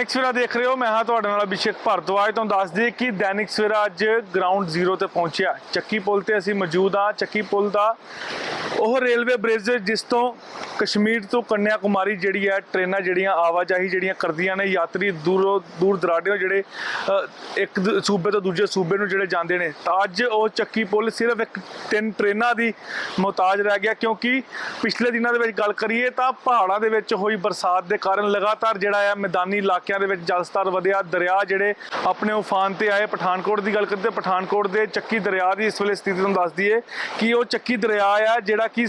ਦੈਨਿਕ ਸਵੇਰਾ ਦੇਖ ਰਹੇ ਹੋ। ਮੈਂ ਹਾਂ ਤੁਹਾਡੇ ਨਾਲ ਅਭਿਸ਼ੇਕ ਭਾਰਦਵਾਜ ਤੁਹਾਨੂੰ ਦੱਸ ਦਈਏ ਕਿ ਦੈਨਿਕ ਸਵੇਰਾ ਅੱਜ ਗਰਾਊਂਡ ਜ਼ੀਰੋ ਤੇ ਪਹੁੰਚਿਆ। ਚੱਕੀ ਪੁਲ ਤੇ ਅਸੀਂ ਮੌਜੂਦ ਹਾਂ। ਚੱਕੀ ਪੁਲ ਦਾ ਉਹ ਰੇਲਵੇ ਬ੍ਰਿਜ ਜਿਸ ਤੋਂ ਕਸ਼ਮੀਰ ਤੋਂ ਕੰਨਿਆ ਕੁਮਾਰੀ ਜਿਹੜੀ ਹੈ, ਟ੍ਰੇਨਾਂ ਜਿਹੜੀਆਂ ਆਵਾਜਾਈ ਜਿਹੜੀਆਂ ਕਰਦੀਆਂ ਨੇ, ਯਾਤਰੀ ਦੂਰੋਂ ਦੂਰ ਦਰਾਡਿਓ ਜਿਹੜੇ ਇੱਕ ਦ- ਸੂਬੇ ਤੋਂ ਦੂਜੇ ਸੂਬੇ ਨੂੰ ਜਿਹੜੇ ਜਾਂਦੇ ਨੇ। ਤਾਂ ਅੱਜ ਉਹ ਚੱਕੀ ਪੁਲ ਸਿਰਫ ਇੱਕ ਤਿੰਨ ਟ੍ਰੇਨਾਂ ਦੀ ਮੁਹਤਾਜ ਰਹਿ ਗਿਆ। ਕਿਉਂਕਿ ਪਿਛਲੇ ਦਿਨਾਂ ਦੇ ਵਿੱਚ ਗੱਲ ਕਰੀਏ ਤਾਂ ਪਹਾੜਾਂ ਦੇ ਵਿੱਚ ਹੋਈ ਬਰਸਾਤ ਦੇ ਕਾਰਨ ਲਗਾਤਾਰ ਜਿਹੜਾ ਹੈ ਮੈਦਾਨੀ ਇਲਾਕੇ ਇਲਾਕਿਆਂ ਦੇ ਵਿੱਚ ਜਲ ਵਧਿਆ। ਦਰਿਆ ਜਿਹੜੇ ਆਪਣੇ ਉਫਾਨ ਤੇ ਆਏ, ਪਠਾਨਕੋਟ ਦੀ ਗੱਲ ਕਰਦੇ ਪਠਾਨਕੋਟ ਦੇ ਚੱਕੀ ਦਰਿਆ ਦੀ ਇਸ ਵੇਲੇ ਸਥਿਤੀ ਤੁਹਾਨੂੰ ਦੱਸ ਦਈਏ ਕਿ ਉਹ ਚੱਕੀ ਦਰਿਆ ਆ ਜਿਹੜਾ ਕਿ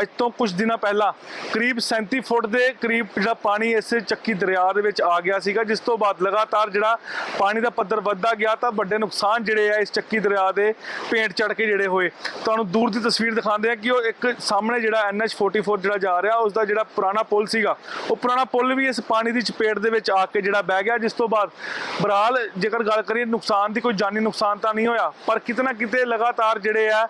ਅੱਜ ਤੋਂ ਕੁਝ ਦਿਨਾਂ ਪਹਿਲਾਂ ਕਰੀਬ 37 ਫੁੱਟ ਦੇ ਕਰੀਬ ਜਿਹੜਾ ਪਾਣੀ ਇਸ ਚੱਕੀ ਦਰਿਆ ਦੇ ਵਿੱਚ ਆ ਗਿਆ ਸੀਗਾ, ਜਿਸ ਤੋਂ ਬਾਅਦ ਲਗਾਤਾਰ ਜਿਹੜਾ ਪਾਣੀ ਦਾ ਪੱਧਰ ਵੱਧਦਾ ਗਿਆ ਤਾਂ ਵੱਡੇ ਨੁਕਸਾਨ ਜਿਹੜੇ ਆ ਇਸ ਚੱਕੀ ਦਰਿਆ ਦੇ ਪੇਂਟ ਚੜ ਕੇ ਜਿਹੜੇ ਹੋਏ। ਤੁਹਾਨੂੰ ਦੂਰ ਦੀ ਤਸਵੀਰ ਦਿਖਾਉਂਦੇ ਆ ਕਿ ਉਹ ਇੱਕ ਸਾਹਮਣੇ ਜਿਹੜਾ NH44 ਜਿਹੜਾ ਜਾ ਰਿਹਾ ਉਸ ਦਾ ਜਿਹੜਾ ਪੁਰਾਣਾ ਪੁਲ ਸੀਗਾ, ਉਹ ਪੁਰਾਣਾ ਪੁਲ ਵੀ ਇਸ ਪਾਣੀ ਦੀ ਚਪੇਟ ਦੇ ਵਿੱਚ ਆ ਕੇ ਜਿਹੜਾ ਬਹਿ ਗਿਆ, ਜਿਸ ਤੋਂ ਬਾਅਦ ਬਰਾਲ ਜੇਕਰ ਗੱਲ ਕਰੀਏ ਨੁਕਸਾਨ ਦੀ, ਕੋਈ ਜਾਨੀ ਨੁਕਸਾਨ ਤਾਂ ਨਹੀਂ ਹੋਇਆ, ਪਰ ਕਿਤੇ ਨਾ ਕਿਤੇ ਲਗਾਤਾਰ ਜਿਹੜੇ ਆ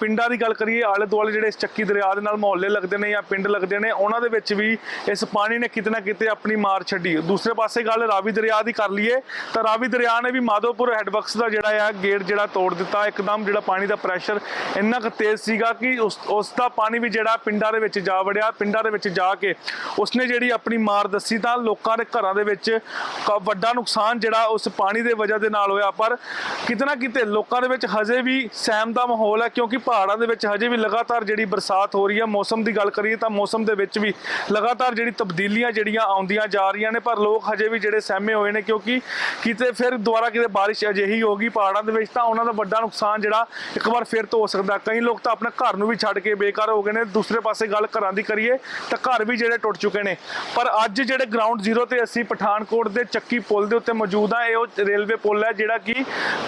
ਪਿੰਡਾਂ ਦੀ ਗੱਲ ਕਰੀਏ ਆਲੇ ਦੁਆਲੇ ਜਿਹੜੇ ਇਸ ਚੱਕੀ ਦਰਿਆ ਦੇ ਨਾਲ ਮੁਹੱਲੇ ਲੱਗਦੇ ਨੇ ਜਾਂ ਪਿੰਡ ਲੱਗਦੇ ਨੇ, ਉਹਨਾਂ ਦੇ ਵਿੱਚ ਵੀ ਇਸ ਪਾਣੀ ਨੇ ਕਿਤੇ ਨਾ ਕਿਤੇ ਆਪਣੀ ਮਾਰ ਛੱਡੀ। ਦੂਸਰੇ ਪਾਸੇ ਗੱਲ ਰਾਵੀ ਦਰਿਆ ਦੀ ਕਰ ਲਈਏ, ਤਾਂ ਰਾਵੀ ਦਰਿਆ ਨੇ ਵੀ ਮਾਧੋਪੁਰ ਹੈਡਵਰਕਸ ਦਾ ਜਿਹੜਾ ਆ, ਗੇਟ ਜਿਹੜਾ ਤੋੜ ਦਿੱਤਾ। ਇੱਕਦਮ ਜਿਹੜਾ ਪਾਣੀ ਦਾ ਪ੍ਰੈਸ਼ਰ ਇੰਨਾ ਕੁ ਤੇਜ਼ ਸੀਗਾ ਕਿ ਉਸ ਉਸ ਦਾ ਪਾਣੀ ਵੀ ਜਿਹੜਾ ਪਿੰਡਾਂ ਦੇ ਵਿੱਚ ਜਾ ਵੜਿਆ, ਪਿੰਡਾਂ ਦੇ ਵਿੱਚ ਜਾ ਕੇ ਉਸਨੇ ਜਿਹੜੀ ਆਪਣੀ ਮਾਰ ਦੱਸੀ ਤਾਂ ਲੋਕਾਂ ਦੇ ਘਰ ਘਰਾਂ ਦੇ ਵਿੱਚ ਵੱਡਾ ਨੁਕਸਾਨ ਜਿਹੜਾ ਉਸ ਪਾਣੀ ਦੇ ਵਜ੍ਹਾ ਦੇ ਨਾਲ ਹੋਇਆ। ਪਰ ਕਿਤੇ ਨਾ ਕਿਤੇ ਲੋਕਾਂ ਦੇ ਵਿੱਚ ਹਜੇ ਵੀ ਸਹਿਮ ਦਾ ਮਾਹੌਲ ਹੈ, ਕਿਉਂਕਿ ਪਹਾੜਾਂ ਦੇ ਵਿੱਚ ਹਜੇ ਵੀ ਲਗਾਤਾਰ ਜਿਹੜੀ ਬਰਸਾਤ ਹੋ ਰਹੀ ਹੈ, ਮੌਸਮ ਦੀ ਗੱਲ ਕਰੀਏ ਤਾਂ ਮੌਸਮ ਦੇ ਵਿੱਚ ਵੀ ਲਗਾਤਾਰ ਜਿਹੜੀ ਤਬਦੀਲੀਆਂ ਜਿਹੜੀਆਂ ਆਉਂਦੀਆਂ ਜਾ ਰਹੀਆਂ ਨੇ, ਪਰ ਲੋਕ ਹਜੇ ਵੀ ਜਿਹੜੇ ਸਹਿਮੇ ਹੋਏ ਨੇ, ਕਿਉਂਕਿ ਕਿਤੇ ਫਿਰ ਦੁਬਾਰਾ ਕਿਤੇ ਬਾਰਿਸ਼ ਅਜਿਹੀ ਹੋਗੀ ਪਹਾੜਾਂ ਦੇ ਵਿੱਚ ਤਾਂ ਉਹਨਾਂ ਦਾ ਵੱਡਾ ਨੁਕਸਾਨ ਜਿਹੜਾ ਇੱਕ ਵਾਰ ਫਿਰ ਤੋਂ ਹੋ ਸਕਦਾ। ਕਈ ਲੋਕ ਤਾਂ ਆਪਣੇ ਘਰ ਨੂੰ ਵੀ ਛੱਡ ਕੇ ਬੇਕਾਰ ਹੋ ਗਏ ਨੇ। ਦੂਸਰੇ ਪਾਸੇ ਗੱਲ ਘਰਾਂ ਦੀ ਕਰੀਏ ਤਾਂ ਘਰ ਵੀ ਜਿਹੜੇ ਟੁੱਟ ਚੁੱਕੇ ਨੇ। ਪਰ ਅੱਜ ਜਿਹੜੇ ਗਰਾਊਂਡ ਜ਼ੀਰੋ ਤੇ ਅਸੀਂ ਪਠਾਨਕੋਟ ਦੇ ਚੱਕੀ ਪੁਲ ਦੇ ਉੱਤੇ ਮੌਜੂਦ ਆ। ਇਹ ਉਹ ਰੇਲਵੇ ਪੁਲ ਹੈ ਜਿਹੜਾ ਕਿ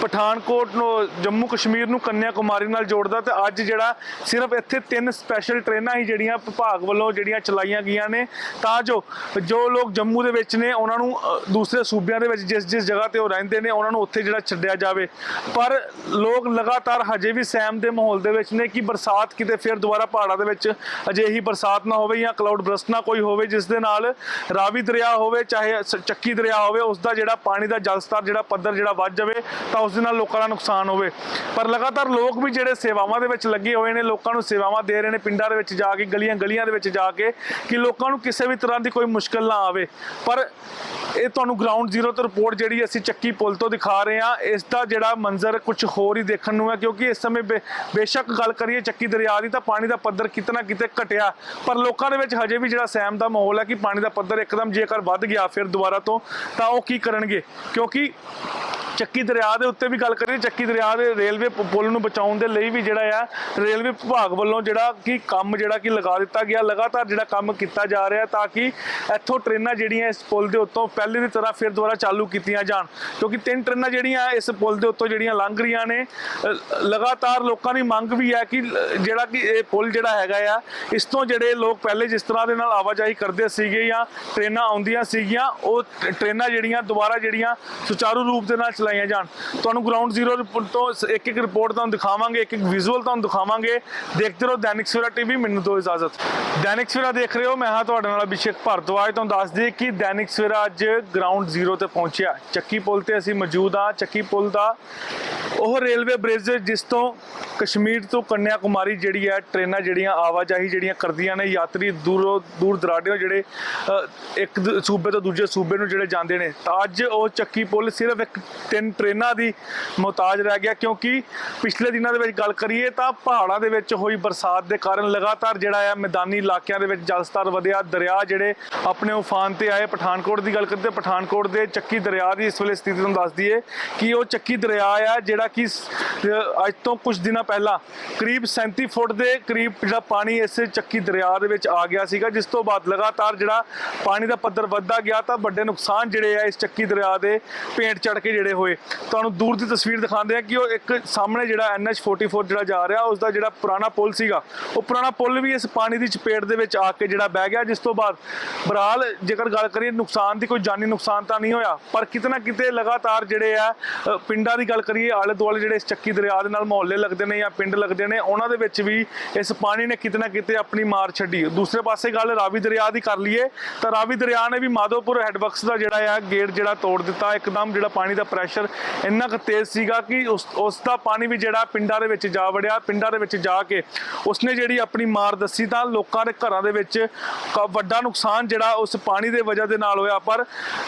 ਪਠਾਨਕੋਟ ਨੂੰ, ਜੰਮੂ ਕਸ਼ਮੀਰ ਨੂੰ ਕੰਨਿਆ ਕੁਮਾਰੀ ਨਾਲ ਜੋੜਦਾ ਤੇ ਅੱਜ ਜਿਹੜਾ ਸਿਰਫ ਇੱਥੇ ਤਿੰਨ ਸਪੈਸ਼ਲ ਟ੍ਰੇਨਾਂ ਹੀ ਜਿਹੜੀਆਂ ਵਿਭਾਗ ਵੱਲੋਂ ਜਿਹੜੀਆਂ ਚਲਾਈਆਂ ਗਈਆਂ ਨੇ। ਤਾਂ ਜੋ ਜੋ ਲੋਕ ਜੰਮੂ ਦੇ ਵਿੱਚ ਨੇ, ਉਹਨਾਂ ਨੂੰ ਦੂਸਰੇ ਸੂਬਿਆਂ ਦੇ ਵਿੱਚ ਜਿਸ ਜਿਸ ਜਗ੍ਹਾ ਤੇ ਉਹ ਰਹਿੰਦੇ ਨੇ, ਉਹਨਾਂ ਨੂੰ ਉੱਥੇ ਜਿਹੜਾ ਛੱਡਿਆ ਜਾਵੇ। ਪਰ ਲੋਕ ਲਗਾਤਾਰ ਹਜੇ ਵੀ ਸਹਿਮ ਦੇ ਮਾਹੌਲ ਦੇ ਵਿੱਚ ਨੇ ਕਿ ਬਰਸਾਤ ਕਿਤੇ ਫਿਰ ਦੁਬਾਰਾ ਪਹਾੜਾਂ ਦੇ ਵਿੱਚ ਅਜਿਹੀ ਬਰਸਾਤ ਨਾ ਹੋਵੇ ਜਾਂ ਕਲਾਉਡ ਬਰਸਟ ਨਾ ਕੋਈ ਹੋਵੇ, ਜਿਸ ਦੇ ਨਾਲ ਰਾਵੀ ਦਰਿਆ ਹੋਵੇ ਚਾਹੇ ਸ- ਚੱਕੀ ਦਰਿਆ ਹੋਵੇ ਉਸ ਦਾ ਜਿਹੜਾ ਪਾਣੀ ਦਾ ਜਲ ਸਤਰ ਜਿਹੜਾ ਪੱਧਰ, ਜਿਹੜਾ ਵੱਧ ਜਾਵੇ, ਤਾਂ ਉਸ ਦੇ ਨਾਲ ਲੋਕਾਂ ਦਾ ਨੁਕਸਾਨ ਹੋਵੇ। ਪਰ ਲਗਾਤਾਰ ਲੋਕ ਵੀ ਜਿਹੜੇ ਸੇਵਾਵਾਂ ਦੇ ਵਿੱਚ ਲੱਗੇ ਹੋਏ ਨੇ, ਲੋਕਾਂ ਨੂੰ ਸੇਵਾਵਾਂ ਦੇ ਰਹੇ ਨੇ, ਪਿੰਡਾਂ ਦੇ ਵਿੱਚ ਜਾ ਕੇ, ਗਲੀਆਂ ਗਲੀਆਂ ਦੇ ਵਿੱਚ ਜਾ ਕੇ, ਕਿ ਲੋਕਾਂ ਨੂੰ ਕਿਸੇ ਵੀ ਤਰ੍ਹਾਂ ਦੀ ਕੋਈ ਮੁਸ਼ਕਲ ਨਾ ਆਵੇ। ਪਰ ਇਹ ਤੁਹਾਨੂੰ ਗਰਾਊਂਡ ਜ਼ੀਰੋ ਤੋਂ ਰਿਪੋਰਟ ਜਿਹੜੀ ਅਸੀਂ ਚੱਕੀ ਪੁਲ ਤੋਂ ਦਿਖਾ ਰਹੇ ਹਾਂ ਇਸ ਦਾ ਜਿਹੜਾ ਮੰਜ਼ਰ ਕੁਝ ਹੋਰ ਹੀ ਦੇਖਣ ਨੂੰ ਹੈ, ਕਿਉਂਕਿ ਇਸ ਸਮੇਂ ਬੇ- ਬੇਸ਼ੱਕ ਗੱਲ ਕਰੀਏ ਚੱਕੀ ਦਰਿਆ ਦੀ, ਤਾਂ ਪਾਣੀ ਦਾ ਪੱਧਰ ਕਿਤੇ ਨਾ ਕਿਤੇ ਘਟਿਆ। ਪਰ ਲੋਕਾਂ ਦੇ ਵਿੱਚ ਹਜੇ ਵੀ ਜਿਹੜਾ ਸਹਿਮ ਦਾ ਮਾਹੌਲ ਹੈ ਕਿ ਪਾਣੀ ਦਾ ਪੱਧਰ ਇੱਕਦਮ ਜੇਕਰ ਵੱਧ ਗਿਆ ਫਿਰ ਦੁਬਾਰਾ ਤੋਂ ਤਾਂ ਉਹ ਕੀ ਕਰਨਗੇ? ਕਿਉਂਕਿ ਚੱਕੀ ਦਰਿਆ ਦੇ ਉੱਤੇ ਵੀ ਗੱਲ ਕਰੀਏ, ਚੱਕੀ ਦਰਿਆ ਦੇ ਰੇਲਵੇ ਪੁਲ ਨੂੰ ਬਚਾਉਣ ਦੇ ਲਈ ਵੀ ਜਿਹੜਾ ਆ, ਰੇਲਵੇ ਵਿਭਾਗ ਵੱਲੋਂ ਜਿਹੜਾ ਕਿ ਕੰਮ ਜਿਹੜਾ ਕਿ ਲਗਾ ਦਿੱਤਾ ਗਿਆ, ਲਗਾਤਾਰ ਜਿਹੜਾ ਕੰਮ ਕੀਤਾ ਜਾ ਰਿਹਾ ਤਾਂ ਕਿ ਇੱਥੋਂ ਟ੍ਰੇਨਾਂ ਜਿਹੜੀਆਂ ਇਸ ਪੁਲ ਦੇ ਉੱਤੋਂ ਪਹਿਲੇ ਦੀ ਤਰ੍ਹਾਂ ਫਿਰ ਦੁਬਾਰਾ ਚਾਲੂ ਕੀਤੀਆਂ ਜਾਣ। ਕਿਉਂਕਿ ਤਿੰਨ ਟ੍ਰੇਨਾਂ ਜਿਹੜੀਆਂ ਇਸ ਪੁਲ ਦੇ ਉੱਤੋਂ ਜਿਹੜੀਆਂ ਲੰਘ ਰਹੀਆਂ ਨੇ ਲਗਾਤਾਰ ਲੋਕਾਂ ਦੀ ਮੰਗ ਵੀ ਹੈ ਕਿ ਜਿਹੜਾ ਕਿ ਇਹ ਪੁਲ ਜਿਹੜਾ ਹੈਗਾ ਆ, ਇਸ ਤੋਂ ਜਿਹੜੇ ਲੋਕ ਪਹਿਲੇ ਜਿਸ ਤਰ੍ਹਾਂ ਦੇ ਨਾਲ ਆਵਾਜਾਈ ਕਰਦੇ ਸੀਗੇ ਜਾਂ ਟ੍ਰੇਨਾਂ ਆਉਂਦੀਆਂ ਸੀਗੀਆਂ, ਉਹ ਟ- ਟ੍ਰੇਨਾਂ ਜਿਹੜੀਆਂ ਦੁਬਾਰਾ ਜਿਹੜੀਆਂ ਸੁਚਾਰੂ ਰੂਪ ਦੇ ਨਾਲ ਚਲਾਈਆਂ ਜਾਣ। ਤੁਹਾਨੂੰ ਗਰਾਊਂਡ ਜ਼ੀਰੋ ਤੋਂ ਇੱਕ ਇੱਕ ਰਿਪੋਰਟ ਤੁਹਾਨੂੰ ਦਿਖਾਵਾਂਗੇ, ਇੱਕ ਇੱਕ ਵਿਜ਼ੂਅਲ ਤੁਹਾਨੂੰ ਦਿਖਾਵਾਂਗੇ। ਦੇਖਦੇ ਰਹੋ ਦੈਨਿਕ ਸਵੇਰਾ ਟੀਵੀ ਮੈਨੂੰ ਦਿਓ ਇਜਾਜ਼ਤ। ਦੈਨਿਕ ਸਵੇਰਾ ਦੇਖ ਰਹੇ ਹੋ, ਮੈਂ ਹਾਂ ਤੁਹਾਡੇ ਨਾਲ ਅਭਿਸ਼ੇਕ ਭਾਰਦਵਾਜ। ਤੁਹਾਨੂੰ ਦੱਸ ਦਈਏ ਕਿ ਦੈਨਿਕ ਸਵੇਰਾ ਅੱਜ ਗਰਾਊਂਡ ਜ਼ੀਰੋ ਤੇ ਪਹੁੰਚਿਆ। ਚੱਕੀ ਪੁਲ ਤੇ ਅਸੀਂ ਮੌਜੂਦ ਹਾਂ। ਚੱਕੀ ਪੁਲ ਦਾ ਉਹ ਰੇਲਵੇ ਬ੍ਰਿਜ ਜਿਸ ਤੋਂ ਕਸ਼ਮੀਰ ਤੋਂ ਕੰਨਿਆ ਕੁਮਾਰੀ ਜਿਹੜੀ ਹੈ, ਟ੍ਰੇਨਾਂ ਜਿਹੜੀਆਂ, ਆਵਾਜਾਈ ਜਿਹੜੀਆਂ ਕਰਦੀਆਂ ਨੇ, ਯਾਤਰੀ ਦੂਰੋਂ ਦੂਰ ਦਰਾਡਿਓ ਜਿਹੜੇ ਇੱਕ ਸੂਬੇ ਤੋਂ ਦੂਜੇ ਸੂਬੇ ਨੂੰ ਜਿਹੜੇ ਜਾਂਦੇ ਨੇ। ਤਾਂ ਅੱਜ ਉਹ ਚੱਕੀ ਪੁਲ ਸਿਰਫ ਇੱਕ ਤਿੰਨ ਟ੍ਰੇਨਾਂ ਦੀ ਮੁਹਤਾਜ ਰਹਿ ਗਿਆ। ਕਿਉਂਕਿ ਪਿਛਲੇ ਦਿਨਾਂ ਦੇ ਵਿੱਚ ਗੱਲ ਕਰੀਏ ਤਾਂ ਪਹਾੜਾਂ ਦੇ ਵਿੱਚ ਹੋਈ ਬਰਸਾਤ ਦੇ ਕਾਰਨ ਲਗਾਤਾਰ ਜਿਹੜਾ ਆ ਮੈਦਾਨੀ ਇਲਾਕਿਆਂ ਦੇ ਵਿੱਚ ਜਲ ਸਤਰ ਵਧਿਆ। ਦਰਿਆ ਜਿਹੜੇ ਆਪਣੇ ਉਫਾਨ ਤੇ ਆਏ, ਪਠਾਨਕੋਟ ਦੀ ਗੱਲ ਕਰਦੇ ਪਠਾਨਕੋਟ ਦੇ ਚੱਕੀ ਦਰਿਆ ਦੀ ਇਸ ਵੇਲੇ ਸਥਿਤੀ ਤੁਹਾਨੂੰ ਦੱਸ ਦਈਏ ਕਿ ਉਹ ਚੱਕੀ ਦਰਿਆ ਆ ਜਿਹੜਾ ਕਿ ਅੱਜ ਤੋਂ ਕੁਝ ਦਿਨਾਂ ਪਹਿਲਾਂ ਕਰੀਬ 37 ਫੁੱਟ ਦੇ ਕਰੀਬ ਜਿਹੜਾ ਪਾਣੀ ਇਸ ਚੱਕੀ ਦਰਿਆ ਦੇ ਵਿੱਚ ਆ ਗਿਆ ਸੀਗਾ, ਜਿਸ ਤੋਂ ਬਾਅਦ ਲਗਾਤਾਰ ਜਿਹੜਾ ਪਾਣੀ ਦਾ ਪੱਧਰ ਵੱਧਦਾ ਗਿਆ ਤਾਂ ਵੱਡੇ ਨੁਕਸਾਨ ਜਿਹੜੇ ਆ ਇਸ ਚੱਕੀ ਦਰਿਆ ਦੇ ਪੇਂਟ ਚੜ ਕੇ ਜਿਹੜੇ ਹੋਏ। ਤੁਹਾਨੂੰ ਦੂਰ ਦੀ ਤਸਵੀਰ ਦਿਖਾਉਂਦੇ ਆ ਕਿ ਉਹ ਇੱਕ ਸਾਹਮਣੇ ਜਿਹੜਾ NH44 ਜਿਹੜਾ ਜਾ ਰਿਹਾ, ਉਸ ਦਾ ਜਿਹੜਾ ਪੁਰਾਣਾ ਪੁਲ ਸੀਗਾ, ਉਹ ਪੁਰਾਣਾ ਪੁਲ ਵੀ ਇਸ ਪਾਣੀ ਦੀ ਚਪੇਟ ਦੇ ਵਿੱਚ ਆ ਕੇ ਜਿਹੜਾ ਬਹਿ ਗਿਆ। ਜਿਸ ਤੋਂ ਬਾਅਦ ਬਹਰਾਲ ਜੇਕਰ ਗੱਲ ਕਰੀਏ, ਨੁਕਸਾਨ ਦੀ ਕੋਈ ਜਾਨੀ ਨੁਕਸਾਨ ਤਾਂ ਨਹੀਂ ਹੋਇਆ, ਪਰ ਕਿਤੇ ਕਿਤੇ ਲਗਾਤਾਰ ਜਿਹੜੇ ਆ ਪਿੰਡਾਂ ਦੀ ਗੱਲ ਕਰੀਏ ਆਲੇ ਦੁਆਲੇ ਜਿਹੜੇ ਇਸ ਚੱਕੀ ਦਰਿਆ ਦੇ ਨਾਲ ਮੁਹੱਲੇ ਲੱਗਦੇ ਨੇ ਜਾਂ ਪਿੰਡ ਲੱਗਦੇ ਨੇ, ਉਹਨਾਂ ਦੇ ਵਿੱਚ ਵੀ ਇਸ ਪਾਣੀ ਨੇ ਕਿਤੇ ਨਾ ਕਿਤੇ ਆਪਣੀ ਮਾਰ ਛੱਡੀ। ਦੂਸਰੇ ਪਾਸੇ ਗੱਲ ਰਾਵੀ ਦਰਿਆ ਦੀ ਕਰ ਲਈਏ, ਤਾਂ ਰਾਵੀ ਦਰਿਆ ਨੇ ਵੀ ਮਾਧੋਪੁਰ ਹੈਡਵਰਕਸ ਦਾ ਜਿਹੜਾ ਆ, ਗੇਟ ਜਿਹੜਾ ਤੋੜ ਦਿੱਤਾ। ਇੱਕਦਮ ਜਿਹੜਾ ਪਾਣੀ ਦਾ ਪ੍ਰੈਸ਼ਰ ਇੰਨਾ ਕੁ ਤੇਜ਼ ਸੀਗਾ ਕਿ ਉਸ ਉਸ ਦਾ ਪਾਣੀ ਵੀ ਜਿਹੜਾ ਪਿੰਡਾਂ ਦੇ ਵਿੱਚ ਜਾ ਵੜਿਆ, ਪਿੰਡਾਂ ਦੇ ਵਿੱਚ ਜਾ ਕੇ ਉਸਨੇ ਜਿਹੜੀ ਆਪਣੀ ਮਾਰ ਦੱਸੀ ਤਾਂ ਲੋਕਾਂ ਦੇ ਘਰਾਂ ਦੇ ਵਿੱਚ ਕ- ਵੱਡਾ ਨੁਕਸਾਨ ਜਿਹੜਾ ਉਸ ਪਾਣੀ ਦੇ ਵਜ੍ਹਾ ਦੇ ਨਾਲ ਹੋਇਆ। ਪਰ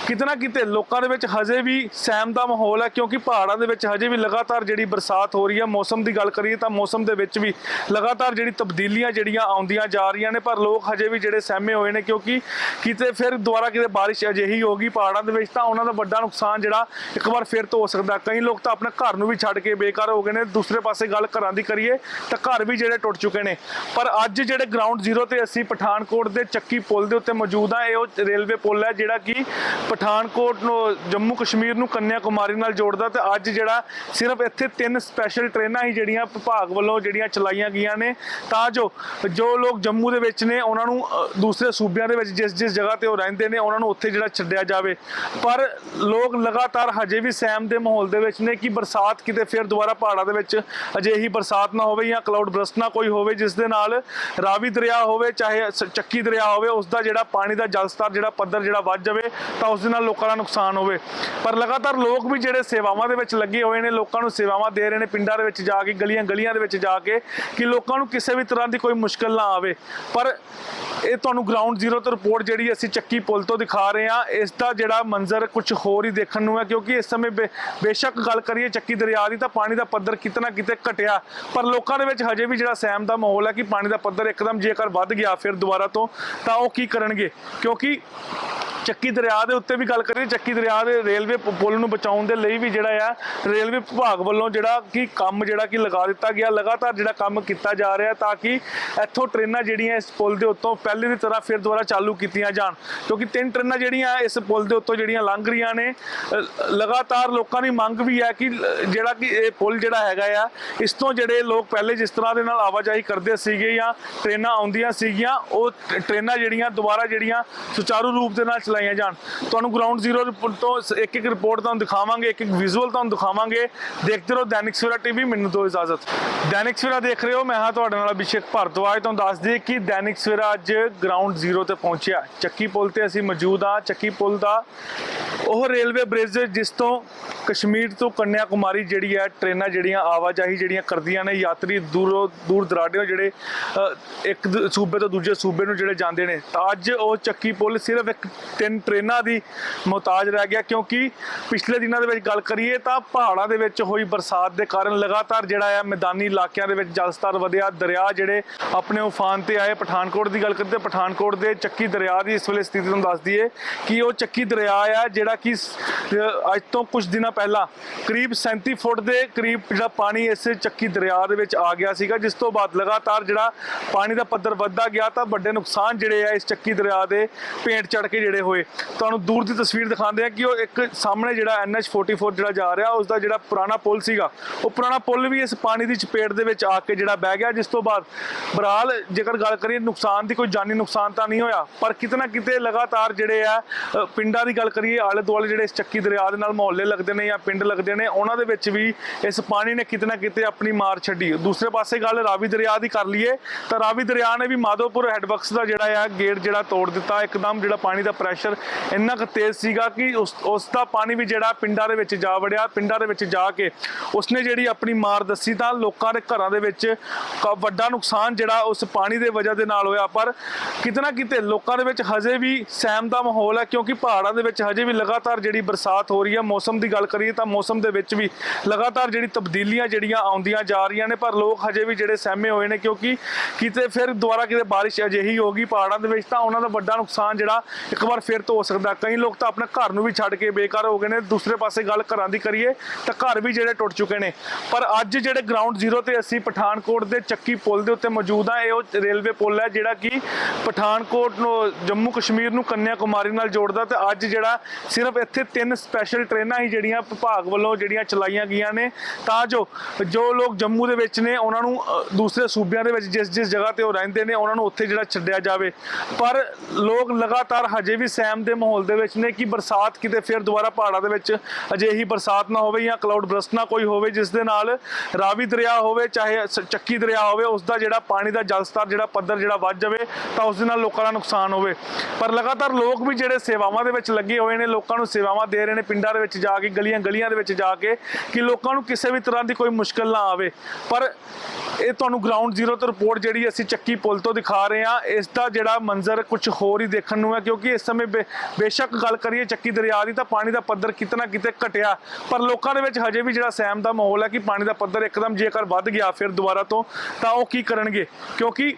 ਕਿਤੇ ਨਾ ਕਿਤੇ ਲੋਕਾਂ ਦੇ ਵਿੱਚ ਹਜੇ ਵੀ ਸਹਿਮ ਦਾ ਮਾਹੌਲ ਹੈ, ਕਿਉਂਕਿ ਪਹਾੜਾਂ ਦੇ ਵਿੱਚ ਹਜੇ ਵੀ ਲਗਾਤਾਰ ਜਿਹੜੀ ਬਰਸਾਤ ਹੋ ਰਹੀ ਹੈ, ਮੌਸਮ ਦੀ ਗੱਲ ਕਰੀਏ ਤਾਂ ਮੌਸਮ ਦੇ ਵਿੱਚ ਵੀ ਲਗਾਤਾਰ ਜਿਹੜੀ ਤਬਦੀਲੀਆਂ ਜਿਹੜੀਆਂ ਆਉਂਦੀਆਂ ਜਾ ਰਹੀਆਂ ਨੇ, ਪਰ ਲੋਕ ਹਜੇ ਵੀ ਜਿਹੜੇ ਸਹਿਮੇ ਹੋਏ ਨੇ, ਕਿਉਂਕਿ ਕਿਤੇ ਫਿਰ ਦੁਬਾਰਾ ਕਿਤੇ ਬਾਰਿਸ਼ ਅਜਿਹੀ ਹੋਗੀ ਪਹਾੜਾਂ ਦੇ ਵਿੱਚ ਤਾਂ ਉਹਨਾਂ ਦਾ ਵੱਡਾ ਨੁਕਸਾਨ ਜਿਹੜਾ ਇੱਕ ਵਾਰ ਫਿਰ ਤੋਂ ਹੋ ਸਕਦਾ। ਕਈ ਲੋਕ ਤਾਂ ਆਪਣੇ ਘਰ ਨੂੰ ਵੀ ਛੱਡ ਕੇ ਬੇਕਾਰ ਹੋ ਗਏ ਨੇ। ਦੂਸਰੇ ਪਾਸੇ ਗੱਲ ਘਰਾਂ ਦੀ ਕਰੀਏ ਤਾਂ ਘਰ ਵੀ ਜਿਹੜੇ ਟੁੱਟ ਚੁੱਕੇ ਨੇ। ਪਰ ਅੱਜ ਜਿਹੜੇ ਗਰਾਊਂਡ ਜ਼ੀਰੋ ਤੇ ਅਸੀਂ ਪਠਾਨਕੋਟ ਦੇ ਚੱਕੀ ਪੁਲ ਦੇ ਉੱਤੇ ਮੌਜੂਦ ਆ ਇਹ ਉਹ ਰੇਲਵੇ ਪੁਲ ਹੈ ਜਿਹੜਾ ਕਿ ਪਠਾਨਕੋਟ ਨੂੰ, ਜੰਮੂ ਕਸ਼ਮੀਰ ਨੂੰ ਕੰਨਿਆ ਕੁਮਾਰੀ ਨਾਲ ਜੋੜਦਾ ਤੇ ਅੱਜ ਜਿਹੜਾ ਸਿਰਫ ਇੱਥੇ ਤਿੰਨ ਸਪੈਸ਼ਲ ਟ੍ਰੇਨਾਂ ਹੀ ਜਿਹੜੀਆਂ ਵਿਭਾਗ ਵੱਲੋਂ ਜਿਹੜੀਆਂ ਚਲਾਈਆਂ ਗਈਆਂ ਨੇ। ਤਾਂ ਜੋ ਜੋ ਲੋਕ ਜੰਮੂ ਦੇ ਵਿੱਚ ਨੇ, ਉਹਨਾਂ ਨੂੰ ਦੂਸਰੇ ਸੂਬਿਆਂ ਦੇ ਵਿੱਚ ਜਿਸ ਜਿਸ ਜਗ੍ਹਾ ਤੇ ਉਹ ਰਹਿੰਦੇ ਨੇ, ਉਹਨਾਂ ਨੂੰ ਉੱਥੇ ਜਿਹੜਾ ਛੱਡਿਆ ਜਾਵੇ। ਪਰ ਲੋਕ ਲਗਾਤਾਰ ਹਜੇ ਵੀ ਸਹਿਮ ਦੇ ਮਾਹੌਲ ਦੇ ਵਿੱਚ ਨੇ ਕਿ ਬਰਸਾਤ ਕਿਤੇ ਫਿਰ ਦੁਬਾਰਾ ਪਹਾੜਾਂ ਦੇ ਵਿੱਚ ਅਜਿਹੀ ਬਰਸਾਤ ਨਾ ਹੋਵੇ ਜਾਂ ਕਲਾਉਡ ਬਰਸਟ ਨਾ ਕੋਈ ਹੋਵੇ, ਜਿਸ ਦੇ ਨਾਲ ਰਾਵੀ ਦਰਿਆ ਹੋਵੇ, ਚਾਹੇ ਚੱਕੀ ਦਰਿਆ ਹੋਵੇ, ਉਸ ਦਾ ਜਿਹੜਾ ਪਾਣੀ ਦਾ ਜਲ ਸਤਰ ਜਿਹੜਾ ਪੱਧਰ, ਜਿਹੜਾ ਵੱਧ ਜਾਵੇ, ਤਾਂ ਉਸ ਦੇ ਨਾਲ ਲੋਕਾਂ ਦਾ ਨੁਕਸਾਨ ਹੋਵੇ। ਪਰ ਲਗਾਤਾਰ ਲੋਕ ਵੀ ਜਿਹੜੇ ਸੇਵਾਵਾਂ ਦੇ ਵਿੱਚ ਲੱਗੇ ਹੋਏ ਨੇ, ਲੋਕਾਂ ਨੂੰ ਸੇਵਾਵਾਂ ਦੇ ਰਹੇ ਨੇ, ਪਿੰਡਾਂ ਦੇ ਵਿੱਚ ਜਾ ਕੇ, ਗਲੀਆਂ ਗਲੀਆਂ ਦੇ ਵਿੱਚ ਜਾ ਕੇ, ਕਿ ਲੋਕਾਂ ਨੂੰ ਕਿਸੇ ਵੀ ਤਰ੍ਹਾਂ ਦੀ ਕੋਈ ਮੁਸ਼ਕਲ ਨਾ ਆਵੇ। ਪਰ ਇਹ ਤੁਹਾਨੂੰ ਗਰਾਊਂਡ ਜ਼ੀਰੋ ਤੋਂ ਰਿਪੋਰਟ ਜਿਹੜੀ ਅਸੀਂ ਚੱਕੀ ਪੁਲ ਤੋਂ ਦਿਖਾ ਰਹੇ ਹਾਂ, ਇਸ ਦਾ ਜਿਹੜਾ ਮੰਜ਼ਰ ਕੁਝ ਹੋਰ ਹੀ ਦੇਖਣ ਨੂੰ ਹੈ, ਕਿਉਂਕਿ ਇਸ ਸਮੇਂ ਬੇ- ਬੇਸ਼ੱਕ ਗੱਲ ਕਰੀਏ ਚੱਕੀ ਦਰਿਆ ਦੀ ਤਾਂ ਪਾਣੀ ਦਾ ਪੱਧਰ ਕਿਤਨਾ ਕਿਤੇ ਘਟਿਆ। ਪਰ ਲੋਕਾਂ ਦੇ ਵਿੱਚ ਹਜੇ ਵੀ ਜਿਹੜਾ ਸਹਿਮ ਦਾ ਮਾਹੌਲ ਹੈ ਕਿ ਪਾਣੀ ਦਾ ਪੱਧਰ ਇੱਕਦਮ ਜੇਕਰ ਵੱਧ ਗਿਆ ਫਿਰ ਦੁਬਾਰਾ ਤੋਂ ਤਾਂ ਉਹ ਕੀ ਕਰਨਗੇ? ਕਿਉਂਕਿ ਚੱਕੀ ਦਰਿਆ ਦੇ ਉੱਤੇ ਵੀ ਗੱਲ ਕਰੀਏ, ਚੱਕੀ ਦਰਿਆ ਦੇ ਰੇਲਵੇ ਪੁਲ ਨੂੰ ਬਚਾਉਣ ਦੇ ਲਈ ਵੀ ਜਿਹੜਾ ਆ, ਰੇਲਵੇ ਵਿਭਾਗ ਵੱਲੋਂ ਜਿਹੜਾ ਕਿ ਕੰਮ ਜਿਹੜਾ ਕਿ ਲਗਾ ਦਿੱਤਾ ਗਿਆ, ਲਗਾਤਾਰ ਜਿਹੜਾ ਕੰਮ ਕੀਤਾ ਜਾ ਰਿਹਾ ਤਾਂ ਕਿ ਇੱਥੋਂ ਟ੍ਰੇਨਾਂ ਜਿਹੜੀਆਂ ਇਸ ਪੁਲ ਦੇ ਉੱਤੋਂ ਪਹਿਲੇ ਦੀ ਤਰ੍ਹਾਂ ਫਿਰ ਦੁਬਾਰਾ ਚਾਲੂ ਕੀਤੀਆਂ ਜਾਣ। ਕਿਉਂਕਿ ਤਿੰਨ ਟ੍ਰੇਨਾਂ ਜਿਹੜੀਆਂ ਇਸ ਪੁਲ ਦੇ ਉੱਤੋਂ ਜਿਹੜੀਆਂ ਲੰਘ ਰਹੀਆਂ ਨੇ ਲਗਾਤਾਰ ਲੋਕਾਂ ਦੀ ਮੰਗ ਵੀ ਹੈ ਕਿ ਜਿਹੜਾ ਕਿ ਇਹ ਪੁਲ ਜਿਹੜਾ ਹੈਗਾ ਆ, ਇਸ ਤੋਂ ਜਿਹੜੇ ਲੋਕ ਪਹਿਲੇ ਜਿਸ ਤਰ੍ਹਾਂ ਦੇ ਨਾਲ ਆਵਾਜਾਈ ਕਰਦੇ ਸੀਗੇ ਜਾਂ ਟ੍ਰੇਨਾਂ ਆਉਂਦੀਆਂ ਸੀਗੀਆਂ, ਉਹ ਟ- ਟ੍ਰੇਨਾਂ ਜਿਹੜੀਆਂ ਦੁਬਾਰਾ ਜਿਹੜੀਆਂ ਸੁਚਾਰੂ ਰੂਪ ਦੇ ਨਾਲ ਚਲਾਈਆਂ ਜਾਣ। ਤੁਹਾਨੂੰ ਗਰਾਊਂਡ ਜ਼ੀਰੋ ਤੋਂ ਇੱਕ ਇੱਕ ਰਿਪੋਰਟ ਤੁਹਾਨੂੰ ਦਿਖਾਵਾਂਗੇ, ਇੱਕ ਇੱਕ ਵਿਜ਼ੂਅਲ ਤੁਹਾਨੂੰ ਦਿਖਾਵਾਂਗੇ। ਦੇਖਦੇ ਰਹੋ ਦੈਨਿਕ ਸਵੇਰਾ ਟੀਵੀ ਮੈਨੂੰ ਦਿਓ ਇਜਾਜ਼ਤ। ਦੈਨਿਕ ਸਵੇਰਾ ਦੇਖ ਰਹੇ ਹੋ, ਮੈਂ ਹਾਂ ਤੁਹਾਡੇ ਨਾਲ ਅਭਿਸ਼ੇਕ ਭਾਰਤਵਾਜ ਤੁਹਾਨੂੰ ਦੱਸ ਦਈਏ ਕਿ ਦੈਨਿਕ ਸਵੇਰਾ ਅੱਜ ਗਰਾਊਂਡ ਜ਼ੀਰੋ ਤੇ ਪਹੁੰਚਿਆ। ਚੱਕੀ ਪੁਲ ਤੇ ਅਸੀਂ ਮੌਜੂਦ ਹਾਂ। ਚੱਕੀ ਪੁਲ ਦਾ ਉਹ ਰੇਲਵੇ ਬ੍ਰਿਜ ਜਿਸ ਤੋਂ ਕਸ਼ਮੀਰ ਤੋਂ ਕੰਨਿਆ ਕੁਮਾਰੀ ਜਿਹੜੀ ਹੈ, ਟ੍ਰੇਨਾਂ ਜਿਹੜੀਆਂ ਆਵਾਜਾਈ ਜਿਹੜੀਆਂ ਕਰਦੀਆਂ ਨੇ, ਯਾਤਰੀ ਦੂਰੋਂ ਦੂਰ ਦਰਾਡਿਓਂ ਜਿਹੜੇ ਇੱਕ ਸੂਬੇ ਤੋਂ ਦੂਜੇ ਸੂਬੇ ਨੂੰ ਜਿਹੜੇ ਜਾਂਦੇ ਨੇ, ਤਾਂ ਅੱਜ ਉਹ ਚੱਕੀ ਪੁਲ ਸਿਰਫ ਇੱਕ ਤਿੰਨ ਟ੍ਰੇਨਾਂ ਦੀ ਮੁਹਤਾਜ ਰਹਿ ਗਿਆ। ਕਿਉਂਕਿ ਪਿਛਲੇ ਦਿਨਾਂ ਦੇ ਵਿੱਚ ਗੱਲ ਕਰੀਏ ਤਾਂ ਪਹਾੜਾਂ ਦੇ ਵਿੱਚ ਹੋਈ ਬਰਸਾਤ ਦੇ ਕਾਰਨ ਲਗਾਤਾਰ ਜਿਹੜਾ ਆ ਮੈਦਾਨੀ ਇਲਾਕਿਆਂ ਦੇ ਵਿੱਚ ਜਲ ਸਤਰ ਵਧਿਆ। ਦਰਿਆ ਜਿਹੜੇ ਆਪਣੇ ਉਫਾਨ ਤੇ ਆਏ ਪਠਾਨਕੋਟ ਦੀ ਗੱਲ ਕਰਦੇ ਪਠਾਨਕੋਟ ਦੇ ਚੱਕੀ ਦਰਿਆ ਦੀ ਇਸ ਵੇਲੇ ਸਥਿਤੀ ਤੁਹਾਨੂੰ ਦੱਸ ਦਈਏ ਕਿ ਉਹ ਚੱਕੀ ਦਰਿਆ ਆ ਜਿਹੜਾ ਕਿ ਅੱਜ ਤੋਂ ਕੁਝ ਦਿਨਾਂ ਪਹਿਲਾਂ ਕਰੀਬ 37 ਫੁੱਟ ਦੇ ਕਰੀਬ ਜਿਹੜਾ ਪਾਣੀ ਇਸ ਚੱਕੀ ਦਰਿਆ ਦੇ ਵਿੱਚ ਆ ਗਿਆ ਸੀਗਾ, ਜਿਸ ਤੋਂ ਬਾਅਦ ਲਗਾਤਾਰ ਜਿਹੜਾ ਪਾਣੀ ਦਾ ਪੱਧਰ ਵੱਧਦਾ ਗਿਆ ਤਾਂ ਵੱਡੇ ਨੁਕਸਾਨ ਜਿਹੜੇ ਆ ਇਸ ਚੱਕੀ ਦਰਿਆ ਦੇ ਭੇਂਟ ਚੜ ਕੇ ਜਿਹੜੇ ਹੋਏ। ਤੁਹਾਨੂੰ ਦੂਰ ਦੀ ਤਸਵੀਰ ਦਿਖਾਉਂਦੇ ਆ ਕਿ ਉਹ ਇੱਕ ਸਾਹਮਣੇ ਜਿਹੜਾ NH44 ਜਿਹੜਾ ਜਾ ਰਿਹਾ ਉਸ ਦਾ ਜਿਹੜਾ ਪੁਰਾਣਾ ਪੁਲ ਸੀਗਾ, ਉਹ ਪੁਰਾਣਾ ਪੁਲ ਵੀ ਇਸ ਪਾਣੀ ਦੀ ਚਪੇਟ ਦੇ ਵਿੱਚ ਆ ਕੇ ਜਿਹੜਾ ਬਹਿ ਗਿਆ, ਜਿਸ ਤੋਂ ਬਾਅਦ ਬਹਰਾਲ ਜੇਕਰ ਗੱਲ ਕਰੀਏ ਨੁਕਸਾਨ ਦੀ, ਕੋਈ ਜਾਨੀ ਨੁਕਸਾਨ ਤਾਂ ਨਹੀਂ ਹੋਇਆ, ਪਰ ਕਿਤੇ ਕਿਤੇ ਲਗਾਤਾਰ ਜਿਹੜੇ ਆ ਪਿੰਡਾਂ ਦੀ ਗੱਲ ਕਰੀਏ ਆਲੇ ਦੁਆਲੇ ਜਿਹੜੇ ਇਸ ਚੱਕੀ ਦਰਿਆ ਦੇ ਨਾਲ ਮੁਹੱਲੇ ਲੱਗਦੇ ਨੇ ਜਾਂ ਪਿੰਡ ਲੱਗਦੇ ਨੇ, ਉਹਨਾਂ ਦੇ ਵਿੱਚ ਵੀ ਇਸ ਪਾਣੀ ਨੇ ਕਿਤੇ ਨਾ ਕਿਤੇ ਆਪਣੀ ਮਾਰ ਛੱਡੀ। ਦੂਸਰੇ ਪਾਸੇ ਗੱਲ ਰਾਵੀ ਦਰਿਆ ਦੀ ਕਰ ਲਈਏ, ਤਾਂ ਰਾਵੀ ਦਰਿਆ ਨੇ ਵੀ ਮਾਧੋਪੁਰ ਹੈਡਵਰਕਸ ਦਾ ਜਿਹੜਾ ਆ, ਗੇਟ ਜਿਹੜਾ ਤੋੜ ਦਿੱਤਾ, ਇੱਕਦਮ ਜਿਹੜਾ ਪਾਣੀ ਦਾ ਪ੍ਰੈਸ਼ਰ ਇੰਨਾ ਕੁ ਤੇਜ਼ ਸੀਗਾ ਕਿ ਉਸ ਉਸ ਦਾ ਪਾਣੀ ਵੀ ਜਿਹੜਾ ਪਿੰਡਾਂ ਦੇ ਵਿੱਚ ਜਾ ਵੜਿਆ, ਪਿੰਡਾਂ ਦੇ ਵਿੱਚ ਜਾ ਕੇ ਉਸਨੇ ਜਿਹੜੀ ਆਪਣੀ ਮਾਰ ਦੱਸੀ ਤਾਂ ਲੋਕਾਂ ਦੇ ਘਰਾਂ ਦੇ ਵਿੱਚ ਵੱਡਾ ਨੁਕਸਾਨ ਜਿਹੜਾ ਉਸ ਪਾਣੀ ਦੇ ਵਜ੍ਹਾ ਦੇ ਨਾਲ ਹੋਇਆ, ਪਰ ਕਿਤੇ ਨਾ ਕਿਤੇ ਲੋਕਾਂ ਦੇ ਵਿੱਚ ਹਜੇ ਵੀ ਸਹਿਮ ਦਾ ਮਾਹੌਲ ਹੈ, ਕਿਉਂਕਿ ਪਹਾੜਾਂ ਦੇ ਵਿੱਚ ਹਜੇ ਵੀ ਲਗਾਤਾਰ ਜਿਹੜੀ ਬਰਸਾਤ ਹੋ ਰਹੀ ਹੈ, ਮੌਸਮ ਦੀ ਗੱਲ ਕਰੀਏ ਤਾਂ ਮੌਸਮ ਦੇ ਵਿੱਚ ਵੀ ਲਗਾਤਾਰ ਜਿਹੜੀ ਤਬਦੀਲੀਆਂ ਜਿਹੜੀਆਂ ਆਉਂਦੀਆਂ ਜਾ ਰਹੀਆਂ ਨੇ, ਪਰ ਲੋਕ ਹਜੇ ਵੀ ਜਿਹੜੇ ਸਹਿਮੇ ਹੋਏ ਨੇ, ਕਿਉਂਕਿ ਕਿਤੇ ਫਿਰ ਦੁਬਾਰਾ ਕਿਤੇ ਬਾਰਿਸ਼ ਅਜਿਹੀ ਹੋਗੀ ਪਹਾੜਾਂ ਦੇ ਵਿੱਚ ਤਾਂ ਉਹਨਾਂ ਦਾ ਵੱਡਾ ਨੁਕਸਾਨ ਜਿਹੜਾ ਇੱਕ ਵਾਰ ਫਿਰ ਤੋਂ ਹੋ ਸਕਦਾ ਕਈ ਲੋਕ ਤਾਂ ਆਪਣੇ ਘਰ ਨੂੰ ਵੀ ਛੱਡ ਕੇ ਬੇਕਾਰ ਹੋ ਗਏ ਨੇ। ਦੂਸਰੇ ਪਾਸੇ ਗੱਲ ਘਰਾਂ ਦੀ ਕਰੀਏ ਤਾਂ ਘਰ ਵੀ ਜਿਹੜੇ ਟੁੱਟ ਚੁੱਕੇ ਨੇ। ਪਰ ਅੱਜ ਜਿਹੜੇ ਗਰਾਊਂਡ ਜ਼ੀਰੋ ਤੇ ਅਸੀਂ ਪਠਾਨਕੋਟ ਦੇ ਚੱਕੀ ਪੁਲ ਦੇ ਉੱਤੇ ਮੌਜੂਦ ਆ ਇਹ ਉਹ ਰੇਲਵੇ ਪੁਲ ਹੈ ਜਿਹੜਾ ਕਿ ਪਠਾਨਕੋਟ ਨੂੰ, ਜੰਮੂ ਕਸ਼ਮੀਰ ਨੂੰ ਕੰਨਿਆ ਕੁਮਾਰੀ ਨਾਲ ਜੋੜਦਾ ਤੇ ਅੱਜ ਜਿਹੜਾ ਸਿਰਫ ਇੱਥੇ ਤਿੰਨ ਸਪੈਸ਼ਲ ਟ੍ਰੇਨਾਂ ਹੀ ਜਿਹੜੀਆਂ ਵਿਭਾਗ ਵੱਲੋਂ ਜਿਹੜੀਆਂ ਚਲਾਈਆਂ ਗਈਆਂ ਨੇ। ਤਾਂ ਜੋ ਜੋ ਲੋਕ ਜੰਮੂ ਦੇ ਵਿੱਚ ਨੇ, ਉਹਨਾਂ ਨੂੰ ਦੂਸਰੇ ਸੂਬਿਆਂ ਦੇ ਵਿੱਚ ਜਿਸ ਜਿਸ ਜਗ੍ਹਾ ਤੇ ਉਹ ਰਹਿੰਦੇ ਨੇ, ਉਹਨਾਂ ਨੂੰ ਉੱਥੇ ਜਿਹੜਾ ਛੱਡਿਆ ਜਾਵੇ। ਪਰ ਲੋਕ ਲਗਾਤਾਰ ਹਜੇ ਵੀ ਸਹਿਮ ਦੇ ਮਾਹੌਲ ਦੇ ਵਿੱਚ ਨੇ ਕਿ ਬਰਸਾਤ ਕਿਤੇ ਫਿਰ ਦੁਬਾਰਾ ਪਹਾੜਾਂ ਦੇ ਵਿੱਚ ਅਜਿਹੀ ਬਰਸਾਤ ਨਾ ਹੋਵੇ ਜਾਂ ਕਲਾਉਡ ਬਰਸਟ ਨਾ ਕੋਈ ਹੋਵੇ, ਜਿਸ ਦੇ ਨਾਲ ਰਾਵੀ ਦਰਿਆ ਹੋਵੇ, ਚਾਹੇ ਚੱਕੀ ਦਰਿਆ ਹੋਵੇ ਉਸ ਦਾ ਜਿਹੜਾ ਪਾਣੀ ਦਾ ਜਲ ਸਤਰ ਜਿਹੜਾ ਪੱਧਰ, ਜਿਹੜਾ ਵੱਧ ਜਾਵੇ, ਤਾਂ ਉਸ ਦੇ ਨਾਲ ਲੋਕਾਂ ਦਾ ਨੁਕਸਾਨ ਹੋਵੇ। ਪਰ ਲਗਾਤਾਰ ਲੋਕ ਵੀ ਜਿਹੜੇ ਸੇਵਾਵਾਂ ਦੇ ਵਿੱਚ ਲੱਗੇ ਹੋਏ ਨੇ, ਲੋਕਾਂ ਨੂੰ ਸੇਵਾਵਾਂ ਦੇ ਰਹੇ ਨੇ, ਪਿੰਡਾਂ ਦੇ ਵਿੱਚ ਜਾ ਕੇ, ਗਲੀਆਂ ਗਲੀਆਂ ਦੇ ਵਿੱਚ ਜਾ ਕੇ, ਕਿ ਲੋਕਾਂ ਨੂੰ ਕਿਸੇ ਵੀ ਤਰ੍ਹਾਂ ਦੀ ਕੋਈ ਮੁਸ਼ਕਲ ਨਾ ਆਵੇ। ਪਰ ਇਹ ਤੁਹਾਨੂੰ ਗਰਾਊਂਡ ਜ਼ੀਰੋ ਤੋਂ ਰਿਪੋਰਟ ਜਿਹੜੀ ਅਸੀਂ ਚੱਕੀ ਪੁਲ ਤੋਂ ਦਿਖਾ ਰਹੇ ਹਾਂ, ਇਸ ਦਾ ਜਿਹੜਾ ਮੰਜ਼ਰ ਕੁਝ ਹੋਰ ਹੀ ਦੇਖਣ ਨੂੰ ਹੈ, ਕਿਉਂਕਿ ਇਸ ਸਮੇਂ ਬੇ- ਬੇਸ਼ੱਕ ਗੱਲ ਕਰੀਏ ਚੱਕੀ ਦਰਿਆ ਦੀ ਤਾਂ ਪਾਣੀ ਦਾ ਪੱਧਰ ਕਿਤੇ ਨਾ ਕਿਤੇ ਘਟਿਆ। ਪਰ ਲੋਕਾਂ ਦੇ ਵਿੱਚ ਹਜੇ ਵੀ ਜਿਹੜਾ ਸਹਿਮ ਦਾ ਮਾਹੌਲ ਹੈ ਕਿ ਪਾਣੀ ਦਾ ਪੱਧਰ ਇੱਕਦਮ ਜੇਕਰ ਵੱਧ ਗਿਆ ਫਿਰ ਦੁਬਾਰਾ ਤੋਂ ਤਾਂ ਉਹ ਕੀ ਕਰਨਗੇ? ਕਿਉਂਕਿ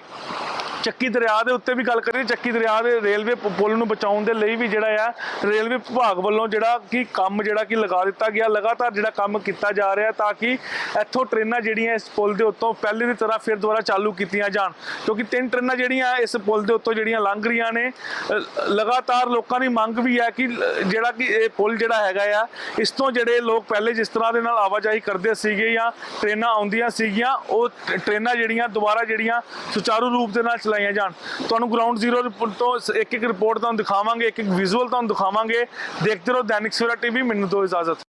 ਚੱਕੀ ਦਰਿਆ ਦੇ ਉੱਤੇ ਵੀ ਗੱਲ ਕਰੀਏ, ਚੱਕੀ ਦਰਿਆ ਦੇ ਰੇਲਵੇ ਪੁਲ ਨੂੰ ਬਚਾਉਣ ਦੇ ਲਈ ਵੀ ਜਿਹੜਾ ਆ, ਰੇਲਵੇ ਵਿਭਾਗ ਵੱਲੋਂ ਜਿਹੜਾ ਕਿ ਕੰਮ ਜਿਹੜਾ ਕਿ ਲਗਾ ਦਿੱਤਾ ਗਿਆ, ਲਗਾਤਾਰ ਜਿਹੜਾ ਕੰਮ ਕੀਤਾ ਜਾ ਰਿਹਾ ਤਾਂ ਕਿ ਇੱਥੋਂ ਟ੍ਰੇਨਾਂ ਜਿਹੜੀਆਂ ਇਸ ਪੁਲ ਦੇ ਉੱਤੋਂ ਪਹਿਲੇ ਦੀ ਤਰ੍ਹਾਂ ਫਿਰ ਦੁਬਾਰਾ ਚਾਲੂ ਕੀਤੀਆਂ ਜਾਣ। ਕਿਉਂਕਿ ਤਿੰਨ ਟ੍ਰੇਨਾਂ ਜਿਹੜੀਆਂ ਇਸ ਪੁਲ ਦੇ ਉੱਤੋਂ ਜਿਹੜੀਆਂ ਲੰਘ ਰਹੀਆਂ ਨੇ ਲਗਾਤਾਰ ਲੋਕਾਂ ਦੀ ਮੰਗ ਵੀ ਹੈ ਕਿ ਜਿਹੜਾ ਕਿ ਇਹ ਪੁਲ ਜਿਹੜਾ ਹੈਗਾ ਆ, ਇਸ ਤੋਂ ਜਿਹੜੇ ਲੋਕ ਪਹਿਲੇ ਜਿਸ ਤਰ੍ਹਾਂ ਦੇ ਨਾਲ ਆਵਾਜਾਈ ਕਰਦੇ ਸੀਗੇ ਜਾਂ ਟ੍ਰੇਨਾਂ ਆਉਂਦੀਆਂ ਸੀਗੀਆਂ, ਉਹ ਟ- ਟ੍ਰੇਨਾਂ ਜਿਹੜੀਆਂ ਦੁਬਾਰਾ ਜਿਹੜੀਆਂ ਸੁਚਾਰੂ ਰੂਪ ਦੇ ਨਾਲ ਚਲਾਈਆਂ ਜਾਣ। ਤੁਹਾਨੂੰ ਗਰਾਊਂਡ ਜ਼ੀਰੋ ਤੋਂ ਇੱਕ ਇੱਕ ਰਿਪੋਰਟ ਤੁਹਾਨੂੰ ਦਿਖਾਵਾਂਗੇ ਇੱਕ ਇੱਕ ਵਿਜ਼ੂਅਲ ਤੁਹਾਨੂੰ ਦਿਖਾਵਾਂਗੇ। ਦੇਖਦੇ ਰਹੋ ਦੈਨਿਕ ਸਵੇਰਾ ਟੀਵੀ, ਮੈਨੂੰ ਦਿਓ ਇਜਾਜ਼ਤ।